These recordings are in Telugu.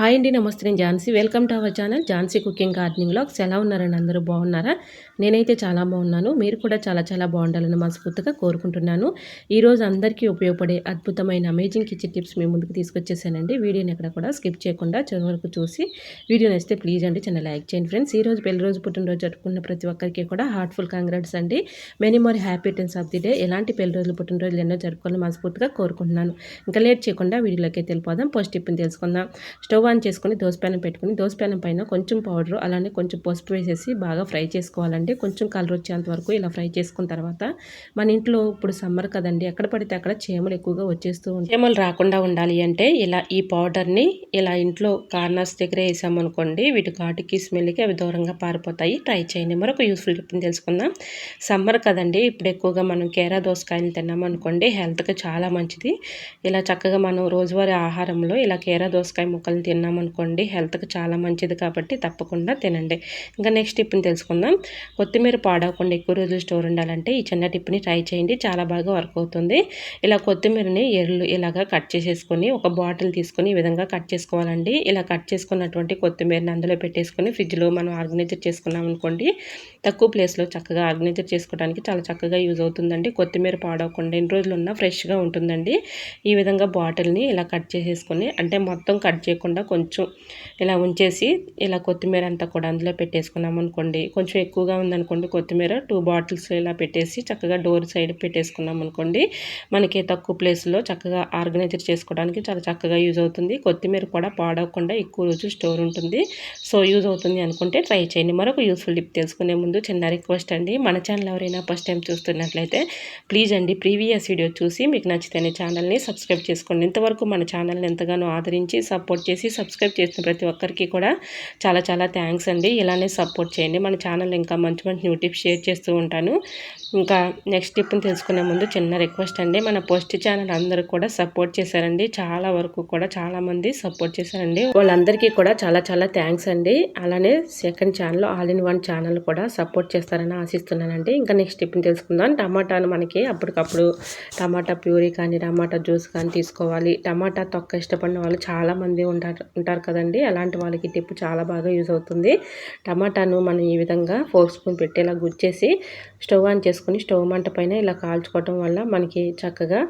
హాయ్ అండి నమస్తే. నేను Jhansi. Welcome to our channel Jhansi cooking gardening blogs ఎలా ఉన్నారండి అందరూ? బాగున్నారా? నేనైతే చాలా బాగున్నాను. మీరు కూడా చాలా చాలా బాగుండాలని మనస్ఫూర్తిగా కోరుకుంటున్నాను. ఈరోజు అందరికీ ఉపయోగపడే అద్భుతమైన అమేజింగ్ కిచెన్ టిప్స్ మీ ముందుకు తీసుకొచ్చేసానండి. వీడియోని ఎక్కడ కూడా స్కిప్ చేయకుండా చివరి వరకు చూసి వీడియో నచ్చితే ప్లీజ్ అండి చిన్న లైక్ చేయండి ఫ్రెండ్స్ ఈ రోజు పెళ్ళి రోజు పుట్టినరోజు జరుపుకున్న ప్రతి ఒక్కరికి కూడా హార్ట్ఫుల్ కాంగ్రాట్స్ అండి. Many more happy returns of the day ఎలాంటి పెళ్ళి రోజులు పుట్టినరోజులు ఎన్నో జరుపుకోవాలని మనస్ఫూర్తిగా కోరుకుంటున్నాను. ఇంకా లేట్ చేయకుండా వీడియోలోకి వెళ్ళిపోదాం. పోస్ట్ టిప్ని తెలుసుకుందాం. స్టవ్ ఆన్ చేసుకొని దోసపెనం పెట్టుకుని దోసపెనం పైన కొంచెం పౌడర్ అలానే కొంచెం పసుపు వేసేసి బాగా ఫ్రై చేసుకోవాలండి కొంచెం కలర్ వచ్చేంత వరకు ఇలా ఫ్రై చేసుకున్న తర్వాత మన ఇంట్లో ఇప్పుడు సమ్మర్ కదండి ఎక్కడ పడితే అక్కడ చీమలు ఎక్కువగా వచ్చేస్తూ ఉంటాయి. చీమలు రాకుండా ఉండాలి అంటే ఇలా ఈ పౌడర్ని ఇలా ఇంట్లో కార్నర్స్ దగ్గర వేసామనుకోండి వీటి ఘాటుకి స్మెల్కి అవి దూరంగా పారిపోతాయి. ట్రై చేయండి. మరొక యూస్ఫుల్ టిప్ని తెలుసుకుందాం. సమ్మర్ కదండి ఇప్పుడు ఎక్కువగా మనం కేరా దోసకాయలు తిన్నామనుకోండి హెల్త్కి చాలా మంచిది. ఇలా చక్కగా మనం రోజువారీ ఆహారంలో ఇలా కేరా దోసకాయ ముక్కలు తిన్నామనుకోండి హెల్త్కి చాలా మంచిది కాబట్టి తప్పకుండా తినండి. ఇంకా నెక్స్ట్ టిప్ని తెలుసుకుందాం. కొత్తిమీర పాడవకుండా ఎక్కువ రోజులు స్టోర్ ఉండాలంటే ఈ చిన్న టిప్ని ట్రై చేయండి చాలా బాగా వర్క్ అవుతుంది. ఇలా కొత్తిమీరని ఎర్లు ఇలాగా కట్ చేసేసుకొని ఒక బాటిల్ తీసుకొని ఈ విధంగా కట్ చేసుకోవాలండి. ఇలా కట్ చేసుకున్నటువంటి కొత్తిమీరని అందులో పెట్టేసుకొని ఫ్రిడ్జ్లో మనం ఆర్గనైజర్ చేసుకున్నాం అనుకోండి తక్కువ ప్లేస్లో చక్కగా ఆర్గనైజర్ చేసుకోవడానికి చాలా చక్కగా యూజ్ అవుతుందండి. కొత్తిమీర పాడవకుండా ఎన్ని రోజులు ఉన్నా ఫ్రెష్గా ఉంటుందండి. ఈ విధంగా బాటిల్ని ఇలా కట్ చేసేసుకొని అంటే మొత్తం కట్ చేయకుండా కాకుండా కొంచెం ఇలా ఉంచేసి ఇలా కొత్తిమీర అంతా కూడా అందులో పెట్టేసుకున్నాం అనుకోండి. కొంచెం ఎక్కువగా ఉందనుకోండి కొత్తిమీర టూ బాటిల్స్ ఇలా పెట్టేసి చక్కగా డోర్ సైడ్ పెట్టేసుకున్నాం అనుకోండి. మనకి తక్కువ ప్లేస్లో చక్కగా ఆర్గనైజర్ చేసుకోవడానికి చాలా చక్కగా యూజ్ అవుతుంది. కొత్తిమీర కూడా పాడవకుండా ఎక్కువ రోజు స్టోర్ ఉంటుంది. సో యూజ్ అవుతుంది అనుకుంటే ట్రై చేయండి. మరొక యూస్ఫుల్ టిప్ తెలుసుకునే ముందు చిన్న రిక్వెస్ట్ అండి. మన ఛానల్ ఎవరైనా ఫస్ట్ టైం చూస్తున్నట్లయితే ప్లీజ్ అండి ప్రీవియస్ వీడియో చూసి మీకు నచ్చితే ఛానల్ని సబ్స్క్రైబ్ చేసుకోండి. ఇంతవరకు మన ఛానల్ని ఎంతగానో ఆదరించి సపోర్ట్ చేసి సబ్స్క్రైబ్ చేసిన ప్రతి ఒక్కరికి కూడా చాలా చాలా థ్యాంక్స్ అండి. ఇలానే సపోర్ట్ చేయండి. మన ఛానల్ ఇంకా మంచి మంచి న్యూ టిప్స్ షేర్ చేస్తూ ఉంటాను. ఇంకా నెక్స్ట్ టిప్ని తెలుసుకునే ముందు చిన్న రిక్వెస్ట్ అండి. మన పోస్ట్ ఛానల్ అందరూ కూడా సపోర్ట్ చేశారండి. చాలా వరకు కూడా చాలామంది సపోర్ట్ చేశారండి. వాళ్ళందరికీ కూడా చాలా చాలా థ్యాంక్స్ అండి. అలానే second channel all in one channel కూడా సపోర్ట్ చేస్తారని ఆశిస్తున్నానండి. ఇంకా నెక్స్ట్ టిప్ని తెలుసుకుందాం. టమాటాను మనకి అప్పటికప్పుడు టమాటా ప్యూరీ కానీ టమాటా జ్యూస్ కానీ తీసుకోవాలి. టమాటా తొక్క ఇష్టపడిన వాళ్ళు చాలామంది ఉంటారు. ఉంటారు కదండి. అలాంటి వాళ్ళకి టిప్ చాలా బాగా యూజ్ అవుతుంది. టమాటాను మనం ఈ విధంగా ఫోర్ స్పూన్ పెట్టి ఇలా గుచ్చేసి స్టవ్ ఆన్ చేసుకొని స్టవ్ మంట పైన ఇలా కాల్చుకోవటం వల్ల మనకి చక్కగా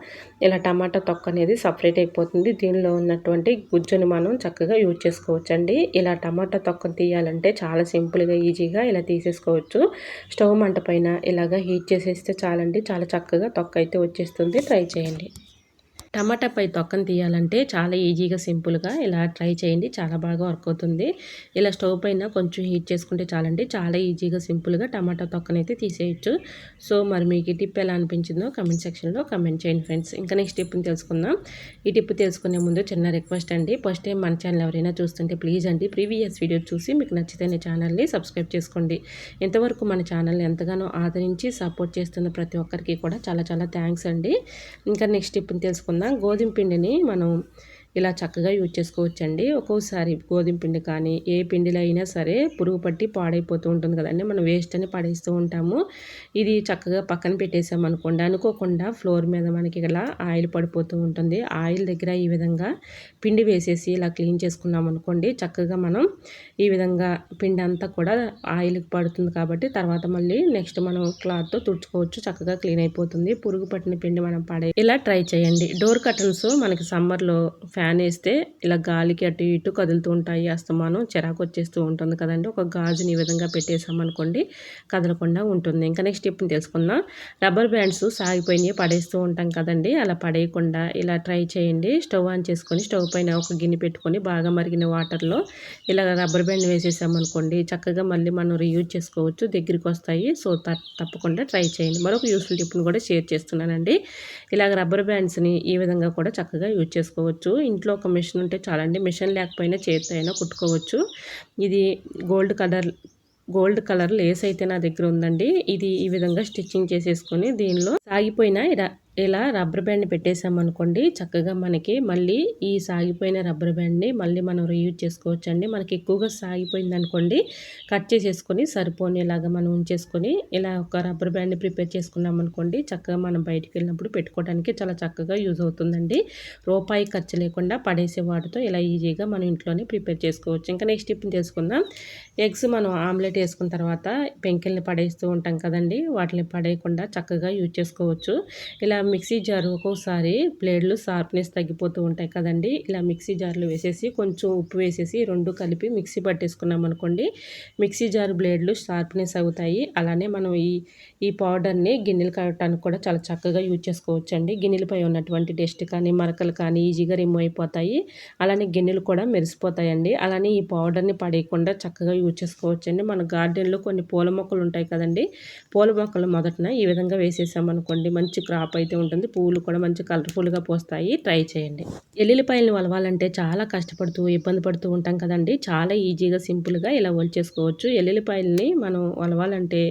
ఇలా టమాటా తొక్క అనేది సపరేట్ అయిపోతుంది. దీనిలో ఉన్నటువంటి గుజ్జుని మనం చక్కగా యూజ్ చేసుకోవచ్చండి. ఇలా టమాటా తొక్కను తీయాలంటే చాలా సింపుల్గా ఈజీగా ఇలా తీసేసుకోవచ్చు. స్టవ్ మంట పైన ఇలాగా హీట్ చేసేస్తే చాలండి. చాలా చక్కగా తొక్క అయితే వచ్చేస్తుంది. ట్రై చేయండి. టమాటాపై తొక్కను తీయాలంటే చాలా ఈజీగా సింపుల్గా ఇలా ట్రై చేయండి. చాలా బాగా వర్క్ అవుతుంది. ఇలా స్టవ్ పైన కొంచెం హీట్ చేసుకుంటే చాలండి. చాలా ఈజీగా సింపుల్గా టమాటా తొక్కనైతే తీసేయచ్చు. సో మరి మీకు ఈ టిప్ ఎలా అనిపించిందో కమెంట్ సెక్షన్లో కమెంట్ చేయండి ఫ్రెండ్స్. ఇంకా నెక్స్ట్ టిప్ని తెలుసుకుందాం. ఈ టిప్ తెలుసుకునే ముందు చిన్న రిక్వెస్ట్ అండి. ఫస్ట్ టైం మన ఛానల్ ఎవరైనా చూస్తుంటే ప్లీజ్ అండి ప్రీవియస్ వీడియో చూసి మీకు నచ్చితే ఛానల్ని సబ్స్క్రైబ్ చేసుకోండి. ఇంతవరకు మన ఛానల్ని ఎంతగానో ఆదరించి సపోర్ట్ చేస్తున్న ప్రతి ఒక్కరికి కూడా చాలా చాలా థ్యాంక్స్ అండి. ఇంకా నెక్స్ట్ టిప్ని తెలుసుకుందాం. గోధుమ పిండిని మనం ఇలా చక్కగా యూజ్ చేసుకోవచ్చండి. ఒక్కోసారి గోధుమ పిండి కానీ ఏ పిండిలో అయినా సరే పురుగు పట్టి పాడైపోతూ ఉంటుంది కదండి. మనం వేస్ట్ అని పడేస్తూ ఉంటాము. ఇది చక్కగా పక్కన పెట్టేసాం అనుకోండి. అనుకోకుండా ఫ్లోర్ మీద మనకి ఇలా ఆయిల్ పడిపోతూ ఉంటుంది. ఆయిల్ దగ్గర ఈ విధంగా పిండి వేసేసి ఇలా క్లీన్ చేసుకున్నాం అనుకోండి చక్కగా మనం ఈ విధంగా పిండి అంతా కూడా ఆయిల్కి పడుతుంది కాబట్టి తర్వాత మళ్ళీ నెక్స్ట్ మనం క్లాత్తో తుడుచుకోవచ్చు. చక్కగా క్లీన్ అయిపోతుంది. పురుగు పట్టిన పిండి మనం పడే ఇలా ట్రై చేయండి. డోర్ కర్టన్స్ మనకి సమ్మర్లో ఫ్యాన్ వేస్తే ఇలా గాలికి అటు ఇటు కదులుతూ ఉంటాయి అస్తమానం చిరాకు వచ్చేస్తూ ఉంటుంది కదండి. ఒక గాజుని ఈ విధంగా పెట్టేసామనుకోండి కదలకుండా ఉంటుంది. ఇంకా నెక్స్ట్ టిప్ని తెలుసుకుందాం. రబ్బర్ బ్యాండ్స్ సాగిపోయినాయి పడేస్తూ ఉంటాం కదండి. అలా పడేయకుండా ఇలా ట్రై చేయండి. స్టవ్ ఆన్ చేసుకొని స్టవ్ పైన ఒక గిన్నె పెట్టుకొని బాగా మరిగిన వాటర్లో ఇలా రబ్బర్ బ్యాండ్ వేసేసామనుకోండి చక్కగా మళ్ళీ మనం రీయూజ్ చేసుకోవచ్చు. దగ్గరికి వస్తాయి. సో తప్పకుండా ట్రై చేయండి. మరొక యూస్ఫుల్ టిప్ని కూడా షేర్ చేస్తున్నానండి. ఇలాగ రబ్బర్ బ్యాండ్స్ని ఈ విధంగా కూడా చక్కగా యూజ్ చేసుకోవచ్చు. ఇంట్లో ఒక మిషన్ ఉంటే చాలండి. మిషన్ లేకపోయినా చేతితో అయినా కుట్టుకోవచ్చు. ఇది gold colour gold colour lace అయితే నా దగ్గర ఉందండి. ఇది ఈ విధంగా స్టిచ్చింగ్ చేసేసుకొని దీనిలో సాగిపోయిన ఇలా రబ్బర్ బ్యాండ్ పెట్టేసామనుకోండి చక్కగా మనకి మళ్ళీ ఈ సాగిపోయిన రబ్బర్ బ్యాండ్ని మళ్ళీ మనం రీయూజ్ చేసుకోవచ్చండి. మనకి ఎక్కువగా సాగిపోయింది అనుకోండి కట్ చేసేసుకొని సరిపోనేలాగా మనం ఉంచేసుకొని ఇలా ఒక రబ్బర్ బ్యాండ్ని ప్రిపేర్ చేసుకున్నాం అనుకోండి చక్కగా మనం బయటికి వెళ్ళినప్పుడు పెట్టుకోవడానికి చాలా చక్కగా యూజ్ అవుతుందండి. రూపాయి ఖర్చు లేకుండా పడేసే వాటితో ఇలా ఈజీగా మనం ఇంట్లోనే ప్రిపేర్ చేసుకోవచ్చు. ఇంకా నెక్స్ట్ ఇప్పుడు చేసుకుందాం ఎగ్స్ మనం ఆమ్లెట్ వేసుకున్న తర్వాత పెంకిల్ని పడేస్తూ ఉంటాం కదండి వాటిని పడేయకుండా చక్కగా యూజ్ చేసుకోవచ్చు. ఇలా మిక్సీ జార్ ఒక్కోసారి బ్లేడ్లు షార్ప్నెస్ తగ్గిపోతూ ఉంటాయి కదండి. ఇలా మిక్సీ జార్లు వేసేసి కొంచెం ఉప్పు వేసేసి రెండు కలిపి మిక్సీ పట్టేసుకున్నాం అనుకోండి మిక్సీ జార్ బ్లేడ్లు షార్ప్నెస్ అవుతాయి. అలానే మనం ఈ ఈ పౌడర్ని గిన్నెలు కట్టడానికి కూడా చాలా చక్కగా యూజ్ చేసుకోవచ్చు అండి గిన్నెలపై ఉన్నటువంటి డస్ట్ కానీ మరకలు కానీ ఈజీగా రిమూవ్ అయిపోతాయి. అలానే గిన్నెలు కూడా మెరిసిపోతాయండి. అలానే ఈ పౌడర్ని పడేయకుండా చక్కగా యూజ్ చేసుకోవచ్చండి. మన గార్డెన్లో కొన్ని పూల మొక్కలు ఉంటాయి కదండి. పూల మొక్కలు మొదటన ఈ విధంగా వేసేసామనుకోండి మంచి క్రాప్ అయితే ఉంటుంది. పువ్వులు కూడా మంచి కలర్ఫుల్గా పోస్తాయి. ట్రై చేయండి. ఎల్లుల్లిపాయలను వలవాలంటే చాలా కష్టపడుతూ ఇబ్బంది పడుతూ ఉంటాం కదండి. చాలా ఈజీగా సింపుల్గా ఇలా వలిచేసుకోవచ్చు ఎల్లుల్లిపాయలని మనం వలవాలంటే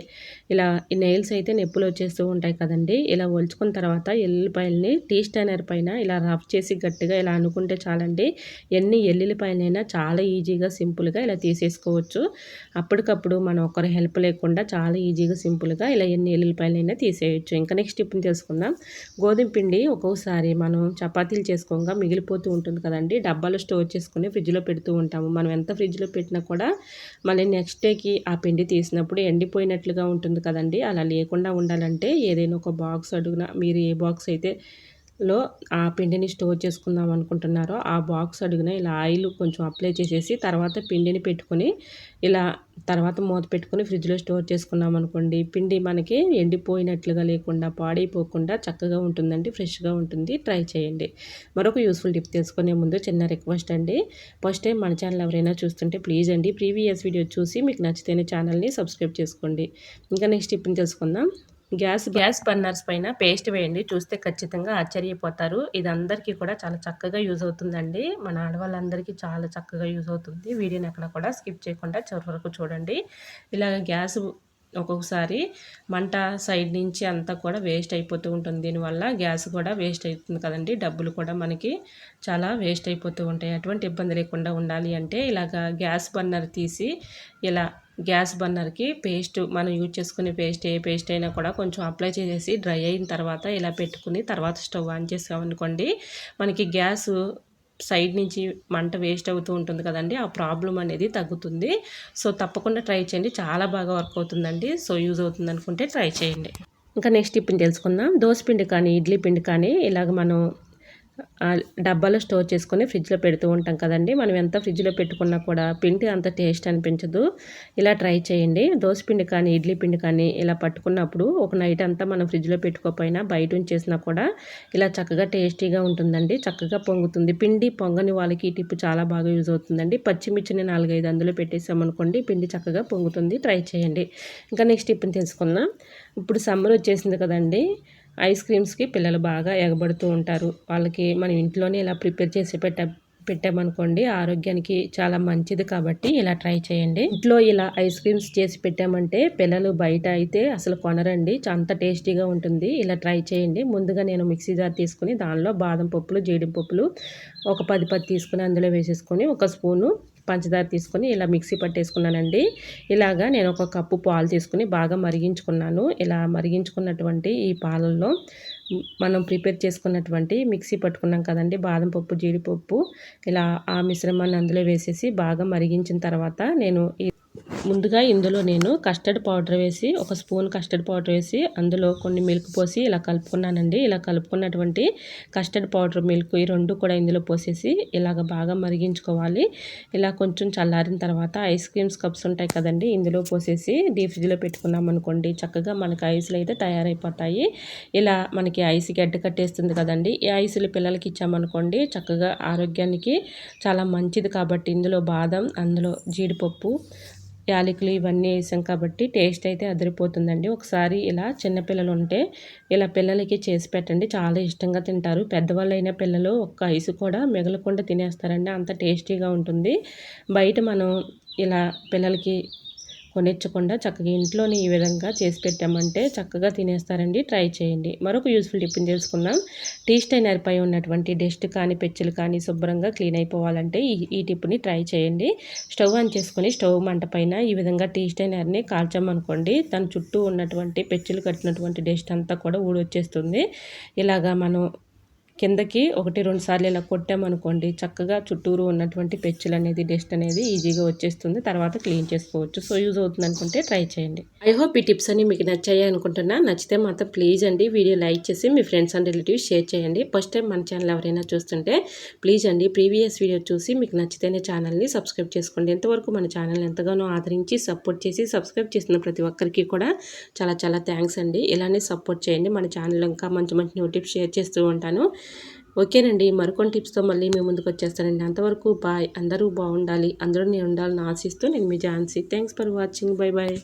ఇలా నెయిల్స్ అయితే నొప్పులు వచ్చేస్తూ ఉంటాయి కదండి. ఇలా వల్చుకున్న తర్వాత ఎల్లుల్లిపాయలని టీ స్టానర్ పైన ఇలా రఫ్ చేసి గట్టిగా ఇలా అనుకుంటే చాలండి. ఎన్ని ఎల్లుల్లిపాయలైనా చాలా ఈజీగా సింపుల్గా ఇలా తీసేసుకోవచ్చు. అప్పటికప్పుడు మనం ఒకరి హెల్ప్ లేకుండా చాలా ఈజీగా సింపుల్గా ఇలా ఎన్ని ఎల్లుల్లిపాయలైనా తీసేయచ్చు. ఇంకా నెక్స్ట్ ఇప్పుడు తెలుసుకుందాం. గోధుమ పిండి ఒక్కొక్కసారి మనం చపాతీలు చేసుకోగా మిగిలిపోతూ ఉంటుంది కదండి. డబ్బాలో స్టోర్ చేసుకుని ఫ్రిడ్జ్లో పెడుతూ ఉంటాము. మనం ఎంత ఫ్రిడ్జ్లో పెట్టినా కూడా మళ్ళీ నెక్స్ట్ డేకి ఆ పిండి తీసినప్పుడు ఎండిపోయినట్లుగా ఉంటుంది ఉంటుంది కదండి. అలా లేకుండా ఉండాలంటే ఏదైనా ఒక బాక్స్ అడుగున మీరు ఏ బాక్స్ అయితే లో ఆ పిండిని స్టోర్ చేసుకుందాం అనుకుంటున్నారో ఆ బాక్స్ అడుగున ఇలా ఆయిల్ కొంచెం అప్లై చేసేసి తర్వాత పిండిని పెట్టుకొని ఇలా తర్వాత మూత పెట్టుకొని ఫ్రిడ్జ్లో స్టోర్ చేసుకున్నాం అనుకోండి పిండి మనకి ఎండిపోయినట్లుగా లేకుండా పాడైపోకుండా చక్కగా ఉంటుందండి ఫ్రెష్గా ఉంటుంది. ట్రై చేయండి. మరొక యూస్ఫుల్ టిప్ తెలుసుకునే ముందు చిన్న రిక్వెస్ట్ అండి. ఫస్ట్ టైం మన ఛానల్ ఎవరైనా చూస్తుంటే ప్లీజ్ అండి ప్రీవియస్ వీడియో చూసి మీకు నచ్చితేనే ఛానల్ని సబ్స్క్రైబ్ చేసుకోండి. ఇంకా నెక్స్ట్ టిప్ని తెలుసుకుందాం. గ్యాస్ గ్యాస్ బర్నర్స్ పైన పేస్ట్ వేయండి. చూస్తే ఖచ్చితంగా ఆశ్చర్యపోతారు. ఇది అందరికీ కూడా చాలా చక్కగా యూజ్ అవుతుందండి. మన ఆడవాళ్ళందరికీ చాలా చక్కగా యూజ్ అవుతుంది. వీడియోని అక్కడ కూడా స్కిప్ చేయకుండా చివరి వరకు చూడండి. ఇలాగ గ్యాస్ ఒక్కొక్కసారి మంట సైడ్ నుంచి అంతా కూడా వేస్ట్ అయిపోతూ ఉంటుంది. దీనివల్ల గ్యాస్ కూడా వేస్ట్ అవుతుంది కదండి. డబ్బులు కూడా మనకి చాలా వేస్ట్ అయిపోతూ ఉంటాయి. అటువంటి ఇబ్బంది లేకుండా ఉండాలి అంటే ఇలాగ గ్యాస్ బర్నర్ తీసి ఇలా గ్యాస్ బర్నర్కి పేస్ట్ మనం యూజ్ చేసుకునే పేస్ట్ ఏ పేస్ట్ అయినా కూడా కొంచెం అప్లై చేసేసి డ్రై అయిన తర్వాత ఇలా పెట్టుకుని తర్వాత స్టవ్ ఆన్ చేసామనుకోండి మనకి గ్యాస్ సైడ్ నుంచి మంట వేస్ట్ అవుతూ ఉంటుంది కదండి ఆ ప్రాబ్లం అనేది తగ్గుతుంది. సో తప్పకుండా ట్రై చేయండి. చాలా బాగా వర్క్ అవుతుందండి. సో యూజ్ అవుతుంది అనుకుంటే ట్రై చేయండి. ఇంకా నెక్స్ట్ ఇప్పుడు తెలుసుకుందాం. దోశ పిండి కానీ ఇడ్లీ పిండి కానీ ఇలాగ మనం డబ్బాలో స్టోర్ చేసుకొని ఫ్రిడ్జ్లో పెడుతూ ఉంటాం కదండి. మనం ఎంత ఫ్రిడ్జ్లో పెట్టుకున్నా కూడా పిండి అంత టేస్ట్ అనిపించదు. ఇలా ట్రై చేయండి. దోశ పిండి కానీ ఇడ్లీ పిండి కానీ ఇలా పట్టుకున్నప్పుడు ఒక నైట్ అంతా మనం ఫ్రిడ్జ్లో పెట్టుకోకపోయినా బయట ఉంచేసినా కూడా ఇలా చక్కగా టేస్టీగా ఉంటుందండి. చక్కగా పొంగుతుంది. పిండి పొంగని వాళ్ళకి ఈ టిప్పు చాలా బాగా యూజ్ అవుతుందండి. పచ్చిమిర్చిని నాలుగైదు అందులో పెట్టేసామనుకోండి పిండి చక్కగా పొంగుతుంది. ట్రై చేయండి. ఇంకా నెక్స్ట్ టిప్ని తెలుసుకుందాం. ఇప్పుడు సమ్మర్ వచ్చేసింది కదండి. ఐస్ క్రీమ్స్కి పిల్లలు బాగా ఎగబడుతూ ఉంటారు. వాళ్ళకి మనం ఇంట్లోనే ఇలా ప్రిపేర్ చేసి పెట్ట పెట్టామనుకోండి ఆరోగ్యానికి చాలా మంచిది కాబట్టి ఇలా ట్రై చేయండి. ఇంట్లో ఇలా ఐస్ క్రీమ్స్ చేసి పెట్టామంటే పిల్లలు బయట అయితే అసలు కొనరండి. అంత టేస్టీగా ఉంటుంది. ఇలా ట్రై చేయండి. ముందుగా నేను మిక్సీ జార్ తీసుకుని దానిలో బాదం పప్పులు జీడిపప్పులు ఒక పది పది తీసుకుని అందులో వేసేసుకొని ఒక స్పూను పంచదార తీసుకొని ఇలా మిక్సీ పట్టేసుకున్నానండి. ఇలాగా నేను ఒక కప్పు పాలు తీసుకుని బాగా మరిగించుకున్నాను. ఇలా మరిగించుకున్నటువంటి ఈ పాలల్లో మనం ప్రిపేర్ చేసుకున్నటువంటి మిక్సీ పట్టుకున్నాం కదండి. బాదం పప్పు జీడిపప్పు ఇలా ఆ మిశ్రమాన్ని అందులో వేసేసి బాగా మరిగించిన తర్వాత నేను ఈ ముందుగా ఇందులో నేను కస్టర్డ్ పౌడర్ వేసి ఒక స్పూన్ కస్టర్డ్ పౌడర్ వేసి అందులో కొన్ని మిల్క్ పోసి ఇలా కలుపుకున్నానండి. ఇలా కలుపుకున్నటువంటి కస్టర్డ్ పౌడర్ మిల్క్ ఈ రెండు కూడా ఇందులో పోసేసి ఇలాగ బాగా మరిగించుకోవాలి. ఇలా కొంచెం చల్లారిన తర్వాత ఐస్ క్రీమ్స్ కప్స్ ఉంటాయి కదండి ఇందులో పోసేసి డీప్ ఫ్రిడ్జ్లో పెట్టుకున్నాం అనుకోండి చక్కగా మనకి ఐస్లు అయితే తయారైపోతాయి. ఇలా మనకి ఐస్ గడ్డ కట్టేస్తుంది కదండి ఈ ఐసులు పిల్లలకి ఇచ్చామనుకోండి చక్కగా ఆరోగ్యానికి చాలా మంచిది కాబట్టి ఇందులో బాదం అందులో జీడిపప్పు యాలకులు ఇవన్నీ వేసాం కాబట్టి టేస్ట్ అయితే అదిరిపోతుందండి. ఒకసారి ఇలా చిన్నపిల్లలు ఉంటే ఇలా పిల్లలకి చేసి పెట్టండి. చాలా ఇష్టంగా తింటారు. పెద్దవాళ్ళు అయిన పిల్లలు ఒక్క ఐసు కూడా మిగలకుండా తినేస్తారండి. అంత టేస్టీగా ఉంటుంది. బయట మనం ఇలా పిల్లలకి కొనిచ్చకుండా చక్కగా ఇంట్లోనే ఈ విధంగా చేసి పెట్టామంటే చక్కగా తినేస్తారండి. ట్రై చేయండి. మరొక యూస్ఫుల్ టిప్ని తెలుసుకుందాం. టీ స్టైనర్ పై ఉన్నటువంటి డస్ట్ కానీ పెచ్చులు కానీ శుభ్రంగా క్లీన్ అయిపోవాలంటే ఈ ఈ టిప్ని ట్రై చేయండి. స్టవ్ ఆన్ చేసుకొని స్టవ్ మంట పైన ఈ విధంగా టీ స్టైనర్ని కాల్చామనుకోండి దాని చుట్టూ ఉన్నటువంటి పెచ్చులు కట్టినటువంటి డస్ట్ అంతా కూడా ఊడొచ్చేస్తుంది. ఇలాగా మనం కిందకి ఒకటి రెండు సార్లు ఇలా కొట్టామనుకోండి చక్కగా చుట్టూరు ఉన్నటువంటి పెచ్చులు అనేది డస్ట్ అనేది ఈజీగా వచ్చేస్తుంది. తర్వాత క్లీన్ చేసుకోవచ్చు. సో యూజ్ అవుతుంది అనుకుంటే ట్రై చేయండి. ఐ హోప్ ఈ టిప్స్ అన్ని మీకు నచ్చాయి అనుకుంటున్నా. నచ్చితే మాత్రం ప్లీజ్ అండి వీడియో లైక్ చేసి మీ ఫ్రెండ్స్ అండ్ రిలేటివ్స్ షేర్ చేయండి. ఫస్ట్ టైం మన ఛానల్ ఎవరైనా చూస్తుంటే ప్లీజ్ అండి ప్రీవియస్ వీడియో చూసి మీకు నచ్చితేనే ఛానల్ని సబ్స్క్రైబ్ చేసుకోండి. ఎంతవరకు మన ఛానల్ ఎంతగానో ఆదరించి సపోర్ట్ చేసి సబ్స్క్రైబ్ చేసిన ప్రతి ఒక్కరికి కూడా చాలా చాలా థ్యాంక్స్ అండి. ఇలానే సపోర్ట్ చేయండి. మన ఛానల్ ఇంకా మంచి మంచి న్యూ టిప్స్ షేర్ చేస్తూ ఉంటాను. ఓకేనండి మరికొన్ని టిప్స్తో మళ్ళీ మీ ముందుకు వచ్చేస్తానండి. అంతవరకు బాయ్ అందరూ బాగుండాలి అందరూ నేను ఉండాలని ఆశిస్తూ నేను మీ Jhansi. Thanks for watching. Bye bye